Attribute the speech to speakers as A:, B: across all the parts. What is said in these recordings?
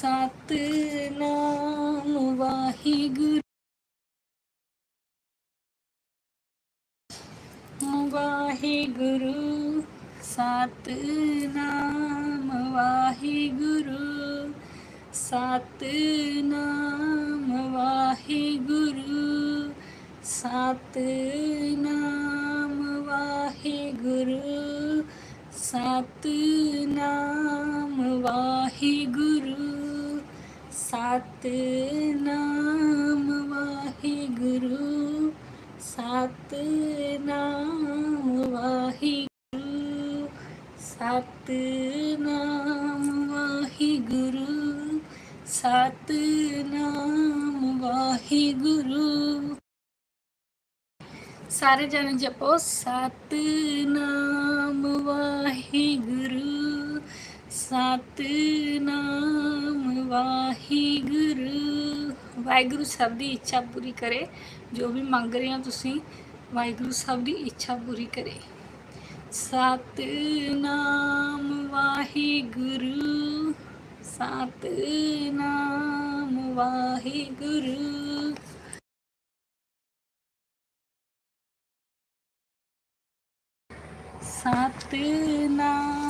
A: ਸਤਨਾਮ ਵਾਹਿਗੁਰੂ। ਵਾਹਿਗੁਰੂ ਸਤਨਾਮ ਵਾਹਿਗੁਰੂ। ਸਤਨਾਮ ਵਾਹਿਗੁਰੂ ਸਤਨਾਮ ਵਾਹਿਗੁਰੂ। ਸਤਨਾਮ ਵਾਹਿਗੁਰੂ। ਸਤਨਾਮ ਵਾਹਿਗੁਰੂ ਸਤਨਾਮ ਵਾਹਿਗੁਰੂ ਸਤਨਾਮ ਵਾਹਿਗੁਰੂ ਸਤਨਾਮ ਵਾਹਿਗੁਰੂ ਸਾਰੇ ਜਣੇ ਜਪੋ ਸਤਨਾਮ ਵਾਹਿਗੁਰੂ ਸਤਨਾਮ ਵਾਹਿਗੁਰੂ ਵਾਹਿਗੁਰੂ ਸਭ ਦੀ ਇੱਛਾ ਪੂਰੀ ਕਰੇ, ਜੋ ਵੀ ਮੰਗ ਰਹੇ ਹੋ ਤੁਸੀਂ, ਵਾਹਿਗੁਰੂ ਸਭ ਦੀ ਇੱਛਾ ਪੂਰੀ ਕਰੇ। ਸਤਨਾਮ ਵਾਹਿਗੁਰੂ ਸਤਨਾਮ ਵਾਹਿਗੁਰੂ ਸਤਨਾਮ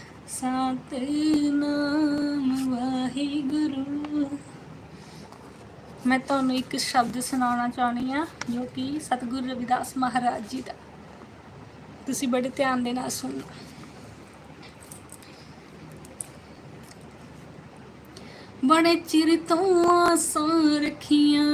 A: ਸਤਨਾਮ ਵਾਹਿਗੁਰੂ। ਮੈਂ ਤੁਹਾਨੂੰ ਇੱਕ ਸ਼ਬਦ ਸੁਣਾਉਣਾ ਚਾਹਣੀ ਆ ਜੋ ਕਿ ਸਤਿਗੁਰੂ ਰਵਿਦਾਸ ਮਹਾਰਾਜ ਜੀ ਦਾ। ਤੁਸੀਂ ਬੜੇ ਧਿਆਨ ਦੇ ਨਾਲ ਸੁਣੋ। ਬੜੇ ਚਿਰ ਤੋਂ ਆਸਾਂ ਰੱਖੀਆਂ,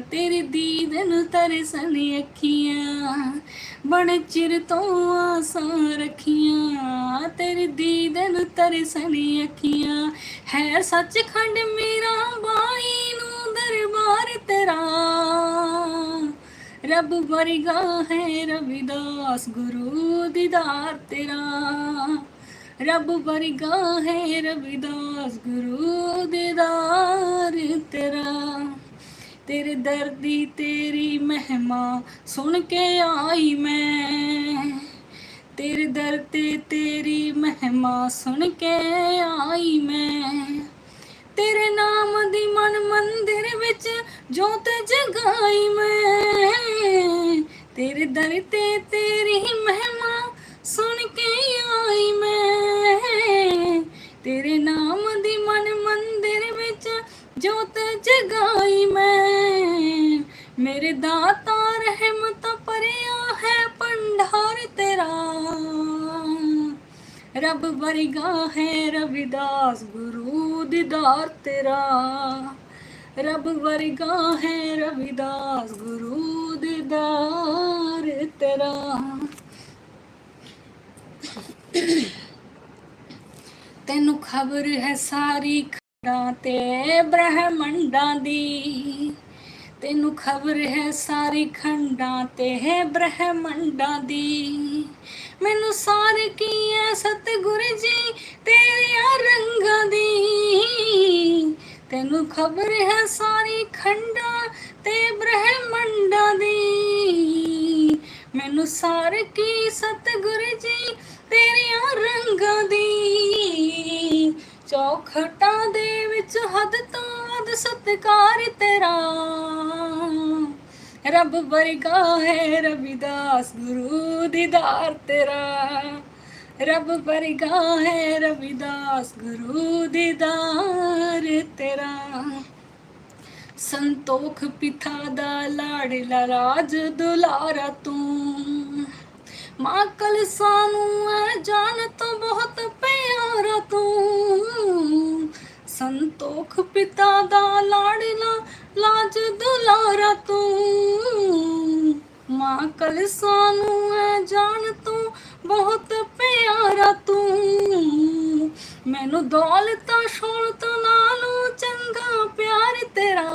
A: ਤੇਰੇ ਦੀਦ ਨੂੰ ਤਰਸਣ ਅੱਖੀਆਂ ਬੜੇ ਚਿਰ ਤੋਂ ਆਸਾਂ ਰੱਖੀਆਂ, ਤੇਰੀ ਦੀਦ ਨੂੰ ਤਰਸਣ ਅੱਖੀਆਂ। ਹੈ ਸੱਚਖੰਡ ਮੇਰਾ ਬਾਈ ਨੂੰ ਦਰਬਾਰ ਤੇਰਾ। ਰੱਬ ਵਰਗਾ ਹੈ ਰਵਿਦਾਸ, ਗੁਰੂ ਦੀਦਾਰ ਤੇਰਾ। ਰੱਬ ਵਰਗਾ ਹੈ ਰਵਿਦਾਸ, ਗੁਰੂ ਦੀਦਾਰ ਤੇਰਾ। ਤੇਰੇ ਦਰਦੀ ਤੇਰੀ ਮਹਿਮਾ ਸੁਣ ਕੇ ਆਈ ਮੈਂ। ਤੇਰੇ ਦਰ ਤੇ ਤੇਰੀ ਮਹਿਮਾ ਸੁਣ ਕੇ ਆਈ ਮੈਂ। ਤੇਰੇ ਨਾਮ ਦੀ ਮਨ ਮੰਦਿਰ ਵਿੱਚ ਜੋਤ ਜਗਾਈ ਮੈਂ। ਤੇਰੇ ਦਰ ਤੇ ਤੇਰੀ ਮਹਿਮਾ ਸੁਣ ਕੇ ਆਈ ਮੈਂ। ਤੇਰੇ ਨਾਮ ਦੀ ਮਨ ਮੰਦਿਰ ਵਿੱਚ ਜੋਤ ਜਗਾਈ ਮੇਰੇ ਦਾਤਾ ਰਹਿਮਤ ਭਰਿਆ ਹੈ ਭੰਡਾਰ ਤੇਰਾ। ਰੱਬ ਵਰਗਾ ਹੈ ਰਵਿਦਾਸ ਗੁਰੂ ਦੀਦਾਰ ਤੇਰਾ। ਰੱਬ ਵਰਗਾ ਹੈ ਰਵਿਦਾਸ ਗੁਰੂ ਦੀਦਾਰ ਤੇਰਾ। ਤੈਨੂੰ ਖਬਰ ਹੈ ਸਾਰੀ ਖੰਡਾਂ ਤੇ ਬ੍ਰਹਮੰਡਾਂ ਦੀ। ਤੈਨੂੰ ਖਬਰ ਹੈ ਸਾਰੀ ਖੰਡਾਂ ਤੇ ਹੈ ਬ੍ਰਹਮੰਡਾਂ ਦੀ। ਮੈਨੂੰ ਸਾਰ ਕੀ ਹੈ ਸਤਿਗੁਰ ਜੀ ਤੇਰੀਆਂ ਰੰਗਾਂ ਦੀ। ਤੈਨੂੰ ਖਬਰ ਹੈ ਸਾਰੀ ਖੰਡਾਂ ਤੇ ਬ੍ਰਹਮੰਡਾਂ ਦੀ। ਮੈਨੂੰ ਸਾਰ ਕੀ ਸਤਿਗੁਰ ਜੀ ਤੇਰੀਆਂ ਰੰਗਾਂ ਦੀ। ਚੌਖਟਾਂ ਦੇ ਵਿੱਚ ਹੱਦ ਤੋਂ ਵੱਧ ਸਤਿਕਾਰ ਤੇਰਾ। ਰੱਬ ਵਰਗਾ ਹੈ ਰਵਿਦਾਸ, ਗੁਰੂ ਦੀਦਾਰ ਤੇਰਾ। ਰੱਬ ਵਰਗਾ ਹੈ ਰਵਿਦਾਸ, ਗੁਰੂ ਦੀਦਾਰ ਤੇਰਾ। ਸੰਤੋਖ ਪਿਤਾ ਦਾ ਲਾੜਲਾ ਰਾਜ ਦੁਲਾਰਾ ਤੂੰ। ਮਾਂ ਕਲਸਾ ਨੂੰ ਐ ਜਾਨ ਤੋਂ ਬਹੁਤ ਪਿਆਰਾ ਤੂੰ। ਸੰਤੋਖ ਪਿਤਾ ਦਾ ਲਾੜਲਾ ਲਾਜ ਦੁਲਾਰਾ ਤੂੰ। ਮਾਂ ਕਲਸਾ ਨੂੰ ਐ ਜਾਨ ਤੂੰ ਬਹੁਤ ਪਿਆਰਾ ਤੂੰ। ਮੈਨੂੰ ਦੌਲਤਾਂ ਸ਼ੌਲਤ ਨਾਲੋਂ ਚੰਗਾ ਪਿਆਰ ਤੇਰਾ।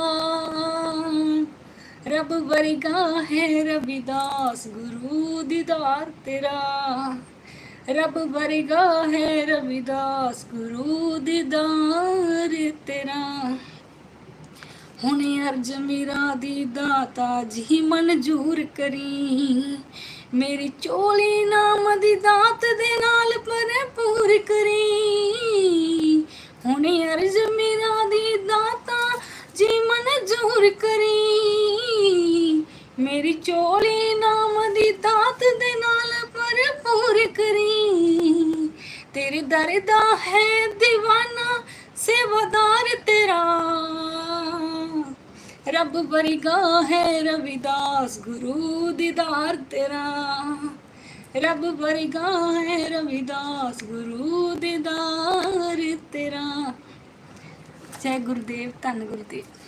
A: ਰੱਬ ਵਰਗਾ ਹੈ ਰਵਿਦਾਸ, ਗੁਰੂ ਦੀਦਾਰ ਤੇਰਾ। ਰੱਬ ਵਰਗਾ ਹੈ ਰਵਿਦਾਸ ਗੁਰੂ ਦੀਦਾਰ ਤੇਰਾ। ਹੁਣ ਅਰਜ ਮੇਰਾ ਦੀ ਦਾਤਾ ਜੀ ਮਨਜ਼ੂਰ ਕਰੀ। ਮੇਰੀ ਚੋਲੀ ਨਾਮ ਦੀ ਦਾਤ ਦੇ ਤੇਰੇ ਦਰ ਦਾ ਹੈ دیਵਾਨਾ ਸੇਵਾਦਾਰ ਤੇਰਾ। ਰੱਬ ਵਰਗਾ ਹੈ ਰਵਿਦਾਸ, ਗੁਰੂ ਦੀਦਾਰ ਤੇਰਾ। ਰੱਬ ਵਰਗਾ ਹੈ ਰਵਿਦਾਸ, ਗੁਰੂ ਦੀਦਾਰ ਤੇਰਾ। ਜੈ ਗੁਰਦੇਵ, ਧੰਨ ਗੁਰਦੇਵ।